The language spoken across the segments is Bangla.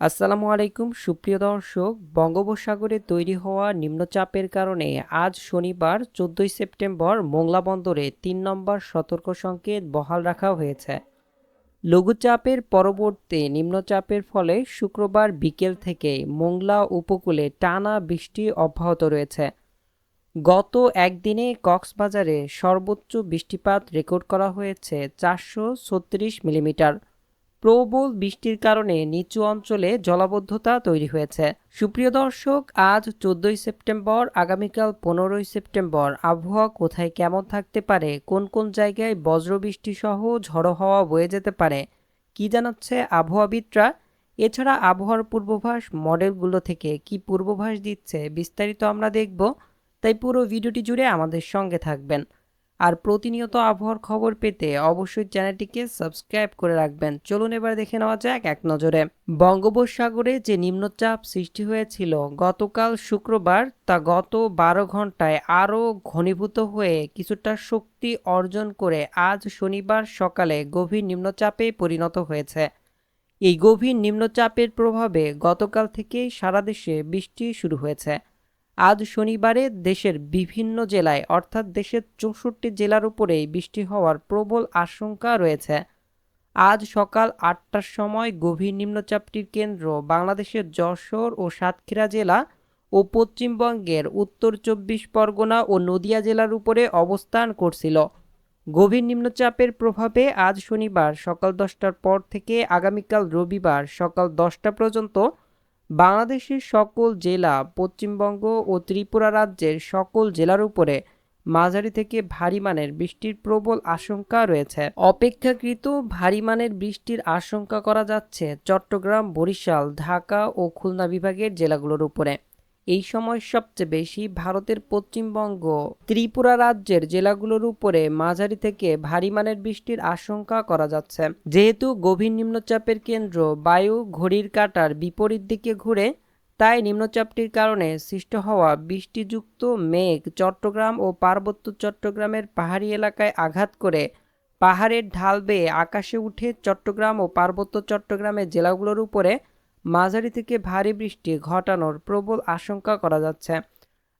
আসসালামু আলাইকুম, সুপ্রিয় দর্শক। বঙ্গোপসাগরে তৈরি হওয়া নিম্নচাপের কারণে আজ শনিবার চোদ্দই সেপ্টেম্বর মোংলা বন্দরে তিন নম্বর সতর্ক সংকেত বহাল রাখা হয়েছে। লঘুচাপের পরবর্তী নিম্নচাপের ফলে শুক্রবার বিকেল থেকে মোংলা উপকূলে টানা বৃষ্টি অব্যাহত রয়েছে। গত একদিনে কক্সবাজারে সর্বোচ্চ বৃষ্টিপাত রেকর্ড করা হয়েছে চারশো ছত্রিশ মিলিমিটার। প্রবল বৃষ্টির কারণে নিচু অঞ্চলে জলাবদ্ধতা তৈরি হয়েছে। সুপ্রিয় দর্শক, আজ চোদ্দই সেপ্টেম্বর, আগামীকাল পনেরোই সেপ্টেম্বর। আবহাওয়া কোথায় কেমন থাকতে পারে, কোন কোন জায়গায় বজ্রবৃষ্টি সহ ঝড়ো হাওয়া বয়ে যেতে পারে, কি জানাচ্ছে আবহাওয়াবিদরা? এছাড়া আবহাওয়ার পূর্বাভাস মডেলগুলো থেকে কি পূর্বাভাস দিচ্ছে বিস্তারিত আমরা দেখব। তাই পুরো ভিডিওটি জুড়ে আমাদের সঙ্গে থাকবেন। আর প্রতিনিয়ত আবহাওয়ার খবর পেতে অবশ্যই চ্যানেলটিকে সাবস্ক্রাইব করে রাখবেন। চলুন এবার দেখে নেওয়া যাক এক নজরে। বঙ্গোপসাগরে যে নিম্নচাপ সৃষ্টি হয়েছিল গতকাল শুক্রবার, তা গত বারো ঘন্টায় আরও ঘনীভূত হয়ে কিছুটা শক্তি অর্জন করে আজ শনিবার সকালে গভীর নিম্নচাপে পরিণত হয়েছে। এই গভীর নিম্নচাপের প্রভাবে গতকাল থেকেই সারা দেশে বৃষ্টি শুরু হয়েছে। আজ শনিবারে দেশের বিভিন্ন জেলায়, অর্থাৎ দেশের চৌষট্টি জেলার উপরেই বৃষ্টি হওয়ার প্রবল আশঙ্কা রয়েছে। আজ সকাল আটটার সময় গভীর নিম্নচাপটির কেন্দ্র বাংলাদেশের যশোর ও সাতক্ষীরা জেলা ও পশ্চিমবঙ্গের উত্তর চব্বিশ পরগনা ও নদিয়া জেলার উপরে অবস্থান করছিল। গভীর নিম্নচাপের প্রভাবে আজ শনিবার সকাল দশটার পর থেকে আগামীকাল রবিবার সকাল দশটা পর্যন্ত বাংলাদেশের সকল জেলা, পশ্চিমবঙ্গ ও ত্রিপুরা রাজ্যের সকল জেলার উপরে মাঝারি থেকে ভারী মানের বৃষ্টির প্রবল আশঙ্কা রয়েছে। অপেক্ষাকৃত ভারী মানের বৃষ্টির আশঙ্কা করা যাচ্ছে চট্টগ্রাম, বরিশাল, ঢাকা ও খুলনা বিভাগের জেলাগুলোর উপরে। এই সময় সবচেয়ে বেশি ভারতের পশ্চিমবঙ্গ, ত্রিপুরা রাজ্যের জেলাগুলোর উপরে মাঝারি থেকে ভারী মানের বৃষ্টির আশঙ্কা করা যাচ্ছে। যেহেতু গভীর নিম্নচাপের কেন্দ্র বায়ু ঘড়ির কাঁটার বিপরীত দিকে ঘুরে, তাই নিম্নচাপটির কারণে সৃষ্ট হওয়া বৃষ্টিযুক্ত মেঘ চট্টগ্রাম ও পার্বত্য চট্টগ্রামের পাহাড়ি এলাকায় আঘাত করে পাহাড়ের ঢাল বেয়ে আকাশে উঠে চট্টগ্রাম ও পার্বত্য চট্টগ্রামের জেলাগুলোর উপরে মাঝারি থেকে ভারী বৃষ্টি ঘটানোর প্রবল আশঙ্কা করা যাচ্ছে।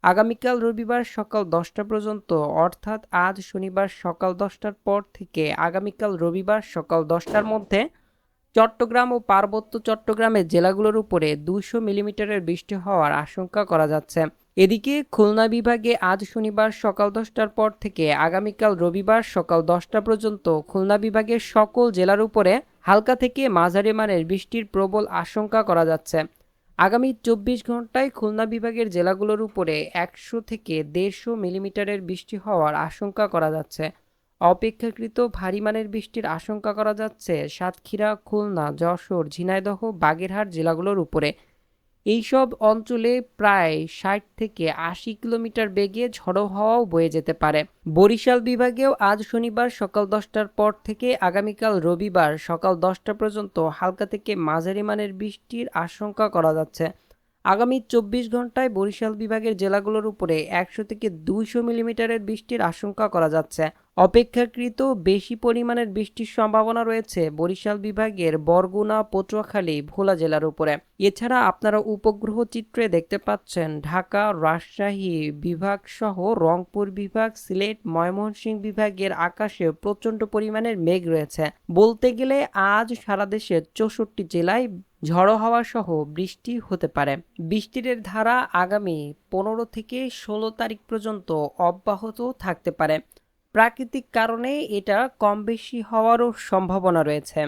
আগামীকাল রবিবার সকাল দশটা পর্যন্ত, অর্থাৎ আজ শনিবার সকাল দশটার পর থেকে আগামীকাল রবিবার সকাল দশটার মধ্যে চট্টগ্রাম ও পার্বত্য চট্টগ্রামের জেলাগুলোর উপরে দুশো মিলিমিটারের বৃষ্টি হওয়ার আশঙ্কা করা যাচ্ছে। এদিকে খুলনা বিভাগে আজ শনিবার সকাল দশটার পর থেকে আগামীকাল রবিবার সকাল দশটা পর্যন্ত খুলনা বিভাগের সকল জেলার উপরে হালকা থেকে মাঝারি মানের বৃষ্টির প্রবল আশঙ্কা করা যাচ্ছে। আগামী চব্বিশ ঘন্টায় খুলনা বিভাগের জেলাগুলোর উপরে একশো থেকে দেড়শো মিলিমিটারের বৃষ্টি হওয়ার আশঙ্কা করা যাচ্ছে। অপেক্ষাকৃত ভারী মানের বৃষ্টির আশঙ্কা করা যাচ্ছে সাতক্ষীরা, খুলনা, যশোর, ঝিনাইদহ, বাগেরহাট জেলাগুলোর উপরে। এইসব অঞ্চলে প্রায় ষাট থেকে আশি কিলোমিটার বেগে ঝড়ো হাওয়াও বয়ে যেতে পারে। বরিশাল বিভাগেও আজ শনিবার সকাল দশটার পর থেকে আগামীকাল রবিবার সকাল দশটা পর্যন্ত হালকা থেকে মাঝারি মানের বৃষ্টির আশঙ্কা করা যাচ্ছে। আগামী চব্বিশ ঘন্টায় বরিশাল বিভাগের জেলাগুলোর উপরে একশো থেকে দুইশো মিলিমিটারের বৃষ্টির আশঙ্কা করা যাচ্ছে। অপেক্ষাকৃত বেশি পরিমাণের বৃষ্টির সম্ভাবনা রয়েছে বরিশাল বিভাগের বরগুনা, পটুয়াখালী, ভোলা জেলার উপরে। এছাড়া আপনারা উপগ্রহ চিত্রে দেখতে পাচ্ছেন ঢাকা, রাজশাহী বিভাগ সহ রংপুর বিভাগ, সিলেট, ময়মনসিংহ বিভাগের আকাশে প্রচণ্ড পরিমাণের মেঘ রয়েছে। বলতে গেলে আজ সারা দেশের চৌষট্টি জেলায় ঝড়ো হাওয়া সহ বৃষ্টি হতে পারে। বৃষ্টির ধারা আগামী পনেরো থেকে ষোলো তারিখ পর্যন্ত অব্যাহত থাকতে পারে। প্রাকৃতিক কারণে এটা কম বেশি হওয়ারও সম্ভাবনা রয়েছে।